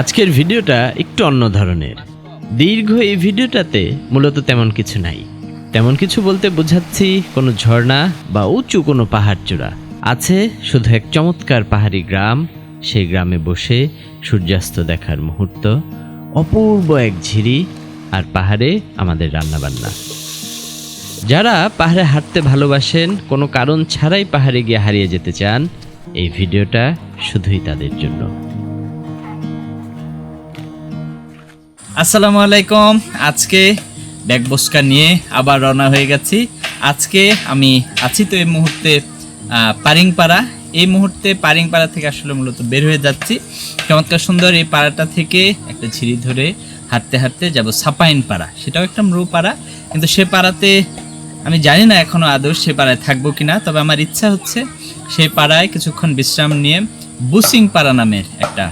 আজকের ভিডিওটা একটু অন্য ধরনের। দীর্ঘ এই ভিডিওটাতে মূলত তেমন কিছু নাই। তেমন কিছু বলতে বোঝাচ্ছি কোনো ঝর্ণা বা উঁচু কোনো পাহাড় চূড়া। আছে শুধু এক চমৎকার পাহাড়ি গ্রাম, সেই গ্রামে বসে সূর্যাস্ত দেখার মুহূর্ত, অপূর্ব এক ঝিরি আর পাহাড়ে আমাদের রান্নাবান্না। যারা পাহাড়ে হাঁটতে ভালোবাসেন, কোনো কারণ ছাড়াই পাহাড়ে গিয়ে হারিয়ে যেতে চান, এই ভিডিওটা শুধুই তাদের জন্য। আসসালামু আলাইকুম। আজকে ব্যাগ বস্কা নিয়ে আবার রওনা হয়ে গেছি। আজকে আমি আছি তো এই মুহূর্তে পারিংপাড়া। এই মুহূর্তে পারিংপাড়া থেকে আসলে মূলত বের হয়ে যাচ্ছি। চমৎকার সুন্দর এই পাড়াটা থেকে একটা ঝিড়ি ধরে হাঁটতে হাঁটতে যাব সাপাইন পাড়া সেটাও একটা মরু পাড়া। কিন্তু সে পাড়াতে আমি জানি না এখনও আদৌ সে পাড়ায় থাকব কিনা। তবে আমার ইচ্ছা হচ্ছে সেই পাড়ায় কিছুক্ষণ বিশ্রাম নিয়ে বুসিং পাড়া নামের একটা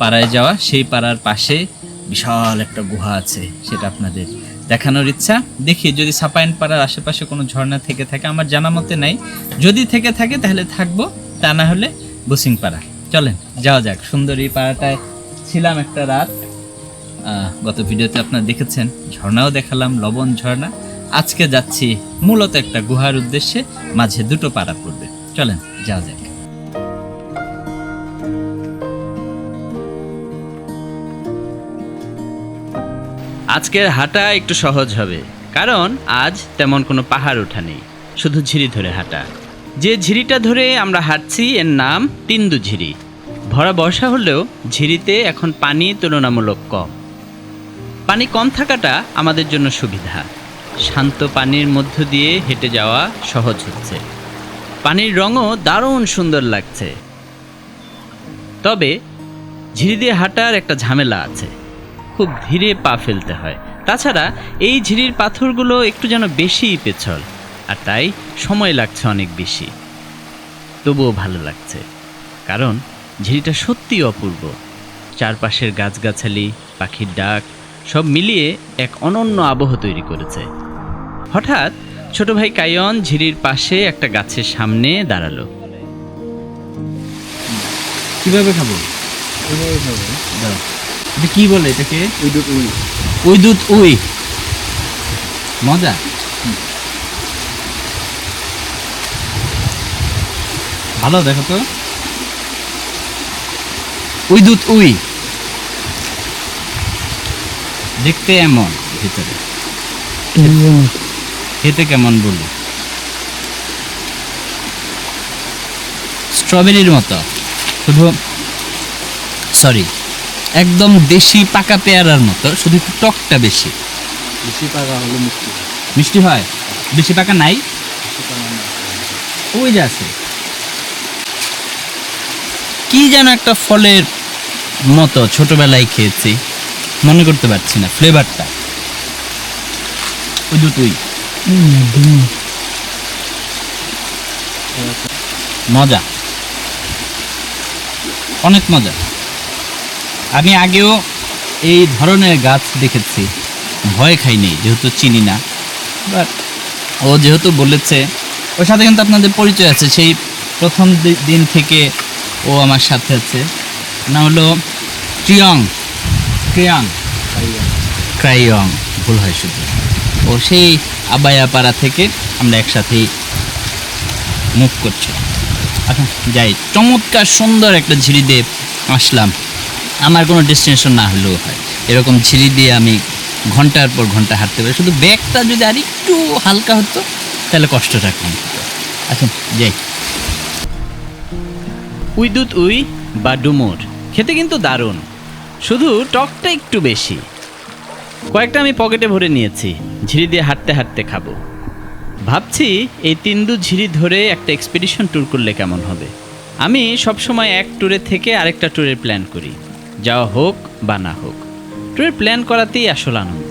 পাড়ায় যাওয়া। সেই পাড়ার পাশে বিশাল একটা গুহা আছে, সেটা আপনাদের দেখানোর ইচ্ছা। দেখি, যদি সাপাইন পাড়ার আশেপাশে কোনো ঝর্ণা থেকে থাকে, আমার জানা মতে নাই। যদি থেকে থাকে, তাহলে থাকব, তা না হলে বুসিং পাড়া চলেন, যাওয়া যাক। সুন্দর পাড়াটায় ছিলাম একটা রাত। গত ভিডিওতে আপনারা দেখেছেন, ঝর্ণাও দেখালাম, লবণ ঝর্ণা। আজকে যাচ্ছি মূলত একটা গুহার উদ্দেশ্যে, মাঝে দুটো পাড়া পড়বে। চলেন, যাওয়া যাক। আজকের হাঁটা একটু সহজ হবে, কারণ আজ তেমন কোনো পাহাড় ওঠা নেই, শুধু ঝিরি ধরে হাঁটা। যে ঝিরিটা ধরে আমরা হাঁটছি, এর নাম তিন্দু ঝিরি। ভরা বর্ষা হলেও ঝিরিতে এখন পানি তুলনামূলক কম। পানি কম থাকাটা আমাদের জন্য সুবিধা। শান্ত পানির মধ্য দিয়ে হেঁটে যাওয়া সহজ হচ্ছে। পানির রঙও দারুণ সুন্দর লাগছে। তবে ঝিরি দিয়ে হাঁটার একটা ঝামেলা আছে। খুব ধীরে পা ফেলতে হয়। তাছাড়া এই ঝিরির পাথরগুলো একটু যেন বেশিই পেছল আর তাই সময় লাগছে অনেক বেশি। তবুও ভালো লাগছে কারণ ঝিরিটা সত্যি অপূর্ব। চারপাশের গাছগাছালি পাখির ডাক সব মিলিয়ে এক অনন্য আবহ তৈরি করেছে। হঠাৎ ছোট ভাই কায়ন ঝিরির পাশে একটা গাছের সামনে দাঁড়াল। কীভাবে খাব? দাও এটা কি বলে এটাকে? উইদুত উই। উই দুধ উই। মজা। ভালো দেখো তো। উই দুধ উই। দেখতে এমন ভিতরে। খেতে কেমন বলি? স্ট্রবেরির মতো। শুধু সরি। একদম দেশি পাকা পেয়ারার মতো শুধু একটু টকটা বেশি। বেশি পাকা হলো মিষ্টি মিষ্টি হয়? বেশি পাকা নাই। ওই যে আছে। কি যেন একটা ফলের মতো ছোটবেলায় খেয়েছি। মনে করতে পারছি না ফ্লেভারটা। ওই দুটোই। মজা। অনেক মজা। আমি আগেও এই ধরনের গাছ দেখেছি। ভয় খাইনি, যেহেতু চিনি না। বাট ও যেহেতু বলেছে, ওর সাথে কিন্তু আপনাদের পরিচয় আছে। সেই প্রথম দিন থেকে ও আমার সাথে আছে। না হলো ট্রিয়ং ট্রিয়ং ক্রাইয়ং, ভুল হয় শুধু। ও সেই আবায়াপাড়া থেকে আমরা একসাথেই মুভ করছি। আচ্ছা যাই। চমৎকার সুন্দর একটা ঝিরি দিয়ে আসলাম। আমার কোনো ডেস্টিনেশন না হলেও হয়। এরকম ঝিরি দিয়ে আমি ঘণ্টার পর ঘণ্টা হাঁটতে পারি। শুধু ব্যাগটা যদি আর একটু হালকা হতো, তাহলে কষ্টটা কম হতো। আচ্ছা যাই। উইদুত উই বা ডুমুর, খেতে কিন্তু দারুণ। শুধু টকটা একটু বেশি। কয়েকটা আমি পকেটে ভরে নিয়েছি, ঝিরি দিয়ে হাঁটতে হাঁটতে খাব। ভাবছি এই তিন্দু ঝিরি ধরে একটা এক্সপিডিশন ট্যুর করলে কেমন হবে। আমি সবসময় এক ট্যুরে থেকে আরেকটা ট্যুরের প্ল্যান করি। যাওয়া হোক বা না হোক ট্যুরের প্ল্যান করাতেই আসল আনন্দ।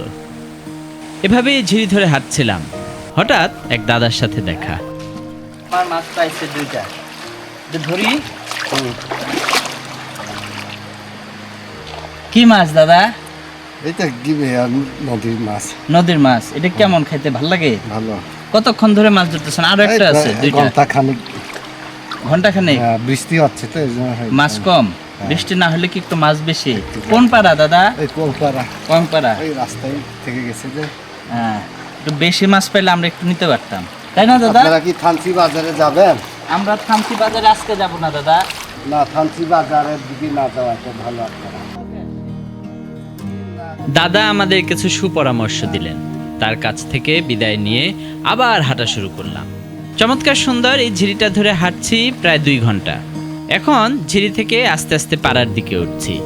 এভাবেই ঝিরি ধরে হাঁটছিলাম। হঠাৎ এক দাদার সাথে দেখা। আমার মাছ পাইছে দুইটা। ধরি। কি মাছ দাদা? এটা গিবে নদীর মাছ। নদীর মাছ। এটা কেমন খাইতে ভালো লাগে? ভালো। কতক্ষণ ধরে মাছ ধরতেছেন? আরও একটা আছে দুইটা। ঘণ্টা খানিক। ঘণ্টা খানেক? বৃষ্টি হচ্ছে তো। মাছ কম? বৃষ্টি না হলে কি একটু মাছ বেশি? কোন পাড়া দাদা? এই কোলপাড়া কোন পাড়া? এই রাস্তায় থেকে গেছে যে। হ্যাঁ একটু বেশি মাছ পাইলে আমরা একটু নিতে পারতাম। তাই না দাদা? আপনারা কি থানচি বাজারে যাবেন? আমরা থামসি বাজারে আজকে যাব না দাদা। না থানচি বাজারের দিকে না যাওয়াটা ভালো আপনারা। দাদা আমাদের কিছু সুপরামর্শ দিলেন। তার কাছ থেকে বিদায় নিয়ে আবার হাঁটা শুরু করলাম। চমৎকার সুন্দর এই ঝিরিটা ধরে হাঁটছি প্রায় দুই ঘণ্টা। এখন ঝিরি থেকে আস্তে আস্তে পাড়ার দিকে উঠছি।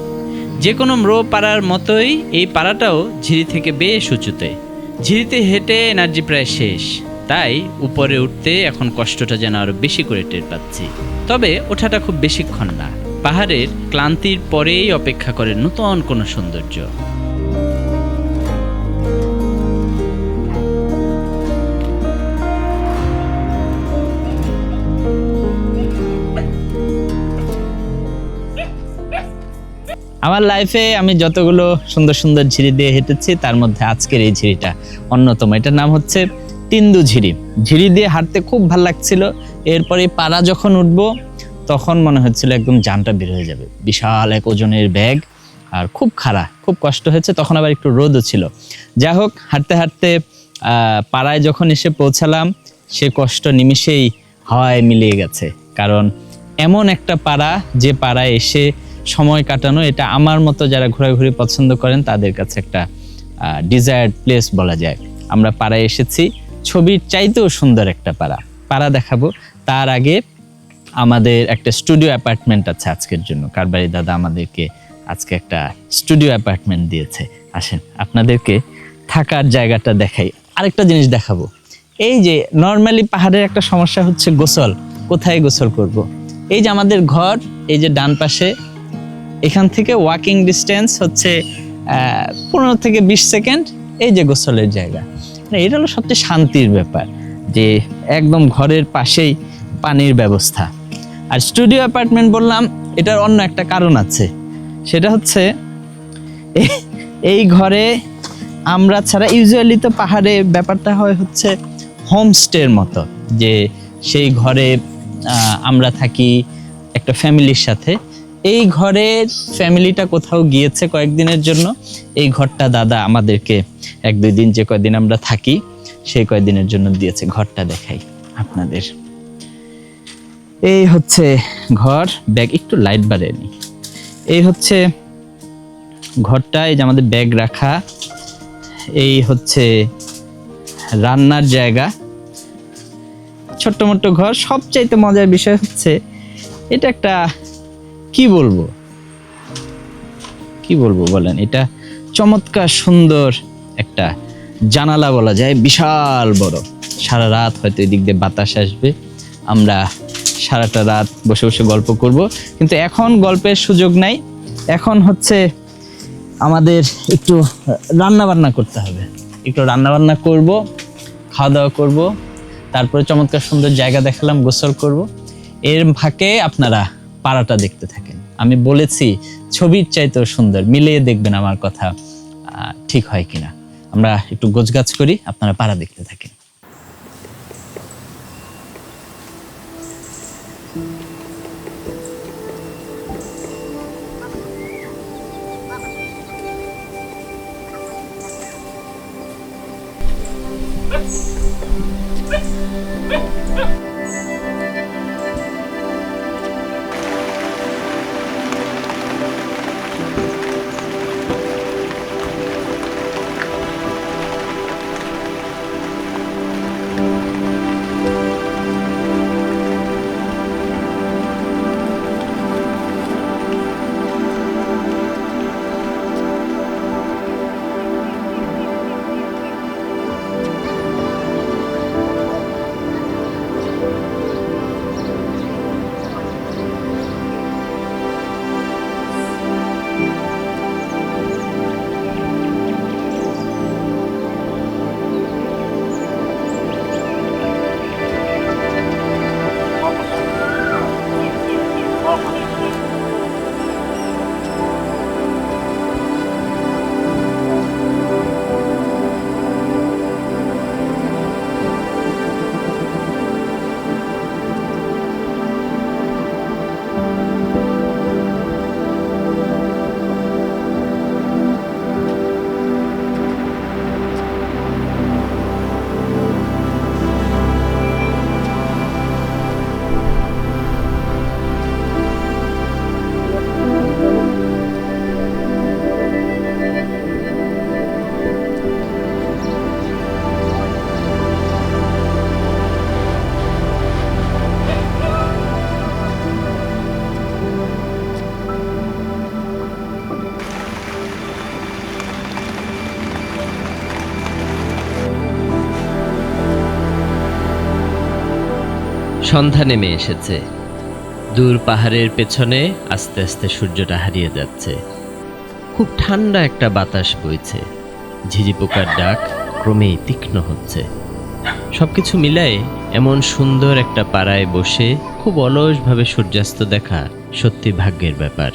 যে কোনো ম্রো পাড়ার মতোই এই পাড়াটাও ঝিরি থেকে বেশ উঁচুতে। ঝিরিতে হেঁটে এনার্জি প্রায় শেষ। তাই উপরে উঠতে এখন কষ্টটা যেন আরও বেশি করে টের পাচ্ছি। তবে ওঠাটা খুব বেশিক্ষণ না। পাহাড়ের ক্লান্তির পরেই অপেক্ষা করে নতুন কোনো সৌন্দর্য। আমার লাইফে আমি যতগুলো সুন্দর সুন্দর ঝিরি দিয়ে হেঁটেছি, তার মধ্যে আজকের এই ঝিরিটা অন্যতম। এটার নাম হচ্ছে তিন্দু ঝিরি। ঝিরি দিয়ে হাঁটতে খুব ভালো লাগছিল। এরপরে পাড়া যখন উঠবো, তখন মনে হচ্ছিল একদম জানটা বের হয়ে যাবে। বিশাল এক ওজনের ব্যাগ আর খুব খাড়া, খুব কষ্ট হয়েছে, তখন আবার একটু রোদও ছিল। যাই হোক হাঁটতে হাঁটতে পাড়ায় যখন এসে পৌঁছালাম, সে কষ্ট নিমিষেই হাওয়ায় মিলিয়ে গেছে। কারণ এমন একটা পাড়া, যে পাড়ায় এসে সময় কাটানো, এটা আমার মতো যারা ঘোরাঘুরি পছন্দ করেন, তাদের কাছে একটা ডিজায়ার্ড প্লেস বলা যায়। আমরা পাড়ায় এসেছি, ছবির চাইতেও সুন্দর একটা পাড়া। পাড়া দেখাবো। তার আগে আমাদের একটা স্টুডিও অ্যাপার্টমেন্ট আছে আজকের জন্য। কারবারি দাদা আমাদেরকে আজকে একটা স্টুডিও অ্যাপার্টমেন্ট দিয়েছে। আসেন, আপনাদেরকে থাকার জায়গাটা দেখাই। আরেকটা জিনিস দেখাবো। এই যে নর্মালি পাহাড়ের একটা সমস্যা হচ্ছে গোসল। কোথায় গোসল করব। এই যে আমাদের ঘর, এই যে ডান পাশে এখান থেকে ওয়াকিং ডিস্টেন্স হচ্ছে পনেরো থেকে বিশ সেকেন্ড এই যে গোসলের জায়গা। মানে এটা হলো সবচেয়ে শান্তির ব্যাপার, যে একদম ঘরের পাশেই পানির ব্যবস্থা। আর স্টুডিও অ্যাপার্টমেন্ট বললাম, এটার অন্য একটা কারণ আছে। সেটা হচ্ছে এই ঘরে আমরা ছাড়া ইউজুয়ালি তো পাহাড়ে ব্যাপারটা হয় হচ্ছে হোমস্টের মতো, যে সেই ঘরে আমরা থাকি একটা ফ্যামিলির সাথে। এই ঘরের ফ্যামিলিটা কোথাও গিয়েছে কয়েকদিনের জন্য? এই ঘরটা দাদা আমাদেরকে এক দুই দিন যে কয়দিন আমরা থাকি, সেই কয়দিনের জন্য দিয়েছে। ঘরটা দেখাই আপনাদের। এই হচ্ছে ঘর। ব্যাগ একটু লাইট বাড়েনি এই হচ্ছে ঘরটা, এই যে আমাদের ব্যাগ রাখা। এই হচ্ছে রান্নার জায়গা। ছোট্ট মোট্ট ঘর। সবচাইতে মজার বিষয় হচ্ছে, এটা একটা কি বলব? কি বলব বলেন? এটা চমৎকার, সুন্দর একটা জানালা বলা যায়, বিশাল বড়। সারা রাত হয়তো এদিক দিয়ে বাতাস আসবে। আমরা সারাটা রাত বসে বসে গল্প করব। কিন্তু এখন গল্পের সুযোগ নাই। এখন হচ্ছে আমাদের একটু রান্না বান্না করতে হবে। একটু রান্না বান্না করব খাওয়া দাওয়া করব। তারপরে চমৎকার সুন্দর জায়গা দেখালাম, গোসল করব। এর ফাঁকে আপনারা পাড়াটা দেখতে থাকেন। আমি বলেছি, ছবির চাইতেও সুন্দর, মিলিয়ে দেখবেন আমার কথা। ঠিক হয় কিনা? আমরা একটু গোছগাছ করি, আপনারা পাড়া দেখতে থাকেন। সন্ধ্যা নেমে এসেছে। দূর পাহাড়ের পেছনে আস্তে আস্তে সূর্যটা হারিয়ে যাচ্ছে। খুব ঠান্ডা একটা বাতাস বইছে। ঝিঝি পোকার ডাক ক্রমেই তীক্ষ্ণ হচ্ছে। সবকিছু মিলায়ে এমন সুন্দর একটা পাড়ায় বসে খুব অলসভাবে সূর্যাস্ত দেখা সত্যি ভাগ্যের ব্যাপার।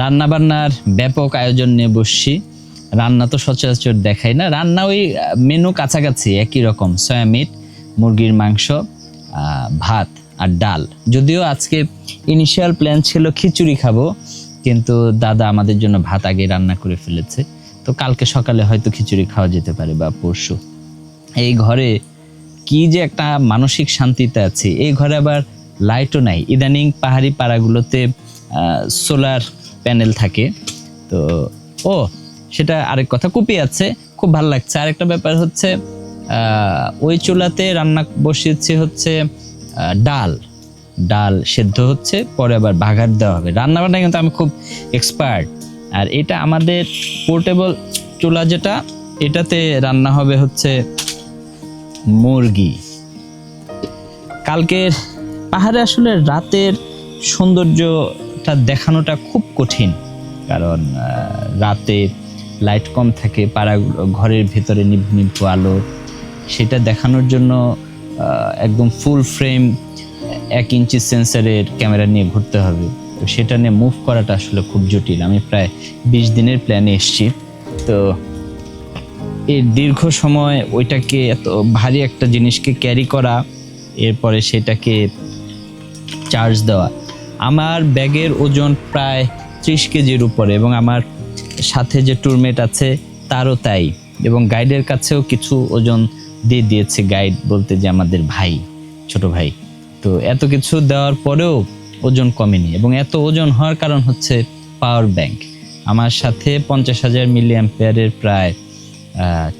রান্না বান্নার ব্যাপক আয়োজন নিয়ে বসছি। রান্না তো সচরাচর দেখাই না। রান্না ওই মেনু কাছাকাছি, একই রকম। সয়া মিট মুরগির মাংস ভাত আর ডাল। যদিও আজকে ইনিশিয়াল প্ল্যান ছিল খিচুড়ি খাব, কিন্তু দাদা আমাদের জন্য ভাত আগে রান্না করে ফেলেছে। তো কালকে সকালে হয়তো খিচুড়ি খাওয়া যেতে পারে বা পরশু। এই ঘরে কি যে একটা মানসিক শান্তিতে আছে। এই ঘরে আবার লাইটও নাই। ইদানিং পাহাড়ি পাড়াগুলোতে সোলার প্যানেল থাকে। তো, ও, সেটা আরেক কথা, কুপি আছে, খুব ভালো লাগছে। আরেকটা ব্যাপার হচ্ছে ওই চুলাতে রান্না বসিয়েছে হচ্ছে ডাল। ডাল সেদ্ধ হচ্ছে, পরে আবার বাগার দেওয়া হবে। রান্না বান্না কিন্তু আমি খুব এক্সপার্ট আর এটা আমাদের পোর্টেবল চুলা যেটা, এটাতে রান্না হবে হচ্ছে মুরগি। কালকের পাহাড়ে আসলে রাতের সৌন্দর্যটা দেখানোটা খুব কঠিন। কারণ রাতে লাইট কম থাকে পাড়াগুলো ঘরের ভেতরে নিভু নিভু আলো, সেটা দেখানোর জন্য একদম ফুল ফ্রেম এক ইঞ্চি সেন্সারের ক্যামেরা নিয়ে ঘুরতে হবে। তো সেটা নিয়ে মুভ করাটা আসলে খুব জটিল। আমি প্রায় বিশ দিনের প্ল্যানে এসছি। তো এই দীর্ঘ সময় ওইটাকে এত ভারী একটা জিনিসকে ক্যারি করা, এরপরে সেটাকে চার্জ দেওয়া আমার ব্যাগের ওজন প্রায় ত্রিশ কেজির উপরে এবং আমার সাথে যে ট্যুরমেট আছে, তারও তাই। এবং গাইডের কাছেও কিছু ওজন দিয়ে দিয়েছে গাইড বলতে যে আমাদের ভাই, ছোট ভাই। তো এত কিছু দেওয়ার পরেও ওজন কমেনি এবং এত ওজন হওয়ার কারণ হচ্ছে পাওয়ার ব্যাংক আমার সাথে পঞ্চাশ হাজার মিলি অ্যাম্পেয়ারের প্রায়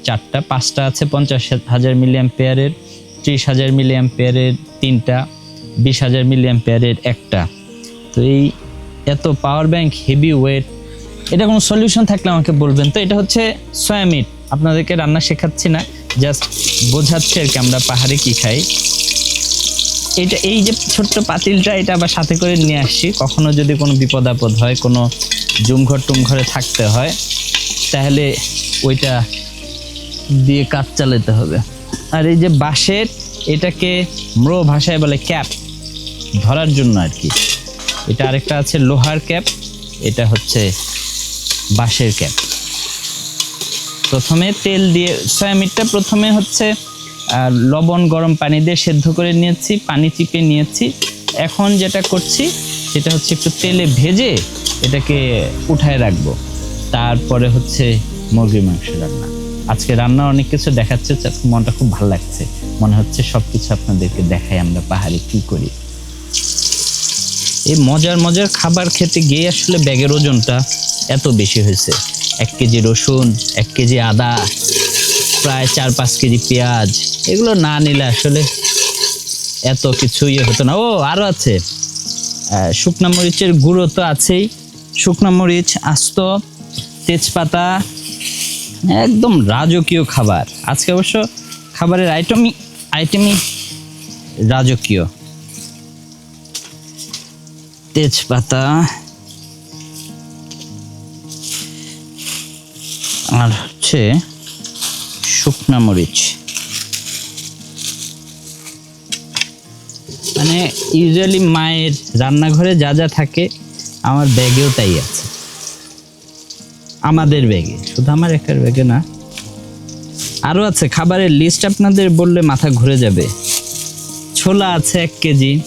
চারটা, পাঁচটা আছে পঞ্চাশ হাজার মিলি অ্যাম্পেয়ারের ত্রিশ হাজার মিলি অ্যাম্পেয়ারের তিনটা, বিশ হাজার মিলি অ্যাম্পেয়ারের একটা। তো এই এত পাওয়ার ব্যাংক হেভি ওয়েট এটা কোনো সলিউশন থাকলে আমাকে বলবেন? তো এটা হচ্ছে সয়ামিট আপনাদেরকে রান্না শেখাচ্ছি না জাস্ট বোঝাচ্ছি আর কি আমরা পাহাড়ে কি খাই। এটা এই যে ছোট্ট পাতিলটা, এটা আবার সাথে করে নিয়ে আসছি কখনো যদি কোনো বিপদ আপদ হয়, কোনো জুমঘর টুমঘরে থাকতে হয়, তাহলে ওইটা দিয়ে কাজ চালাতে হবে। আর এই যে বাঁশের, এটাকে ম্র ভাষায় বলে ক্যাপ, ধরার জন্য আর কি। এটা আরেকটা আছে লোহার ক্যাপ, এটা হচ্ছে বাঁশের ক্যাপ। প্রথমে তেল দিয়ে সয়ামিটটা প্রথমে হচ্ছে লবণ, গরম পানি দিয়ে সেদ্ধ করে নিয়েছি, পানি চিপে নিয়েছি। এখন যেটা করছি, সেটা হচ্ছে একটু তেলে ভেজে এটাকে উঠায় রাখব। তারপরে হচ্ছে মুরগির মাংস রান্না। আজকে রান্না অনেক কিছু দেখাচ্ছে মনটা খুব ভালো লাগছে। মনে হচ্ছে সব কিছু আপনাদেরকে দেখাই আমরা পাহাড়ে কি করি। এই মজার মজার খাবার খেতে গিয়ে আসলে ব্যাগের ওজনটা এত বেশি হয়েছে। এক কেজি রসুন, এক কেজি আদা, প্রায় চার পাঁচ কেজি পেঁয়াজ, এগুলো না নিলে আসলে এত কিছু ইয়ে হতো না। ও আরও আছে। শুকনা মরিচের গুঁড়ো তো আছেই। শুকনা মরিচ, আস্ত, তেজপাতা, একদম রাজকীয় খাবার। আজকে অবশ্য খাবারের আইটেমই আইটেমই রাজকীয়। তেজপাতা আর হচ্ছে শুকনা মরিচ। মানে ইউজুয়ালি মায়ের রান্নাঘরে যা যা থাকে আমার ব্যাগেও তাই আছে। আমাদের ব্যাগে, শুধু আমার একার ব্যাগে না। আরও আছে, খাবারের লিস্ট আপনাদের বললে মাথা ঘুরে যাবে। ছোলা আছে এক কেজি।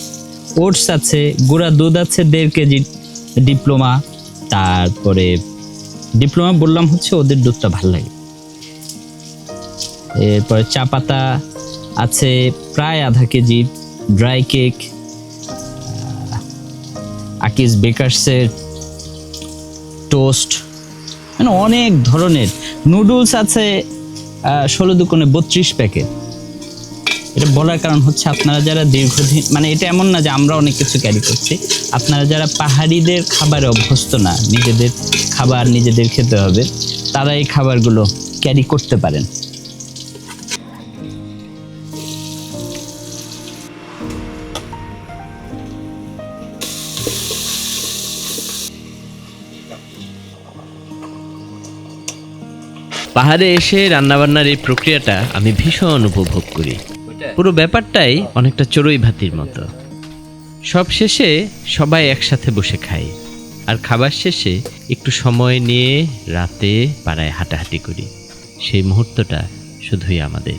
ওটস আছে, গুঁড়া দুধ আছে, দেড় কেজি ডিপ্লোমা, তারপরে ডিপ্লোমা বললাম হচ্ছে ওদের দুধটা ভালো লাগে। এরপরে চা পাতা আছে প্রায় আধা কেজি, ড্রাই কেক আকিস বেকার্সের টোস্ট মানে অনেক ধরনের। নুডলস আছে ষোলো দোকানে বত্রিশ প্যাকেট। এটা বলার কারণ হচ্ছে আপনারা যারা দীর্ঘদিন মানে এটা এমন না যে আমরা অনেক কিছু ক্যারি করছি। আপনারা যারা পাহাড়িদের খাবারে অভ্যস্ত না, নিজেদের খাবার নিজেদের খেতে হবে, তারা এই খাবারগুলো ক্যারি করতে পারেন। পাহাড়ে এসে রান্নাবান্নার এই প্রক্রিয়াটা আমি ভীষণ উপভোগ করি। পুরো ব্যাপারটাই অনেকটা চড়ুই ভাতির মতো। সব শেষে সবাই একসাথে বসে খাই আর খাবার শেষে একটু সময় নিয়ে রাতে পাড়ায় হাঁটাহাঁটি করি। সেই মুহূর্তটা শুধুই আমাদের।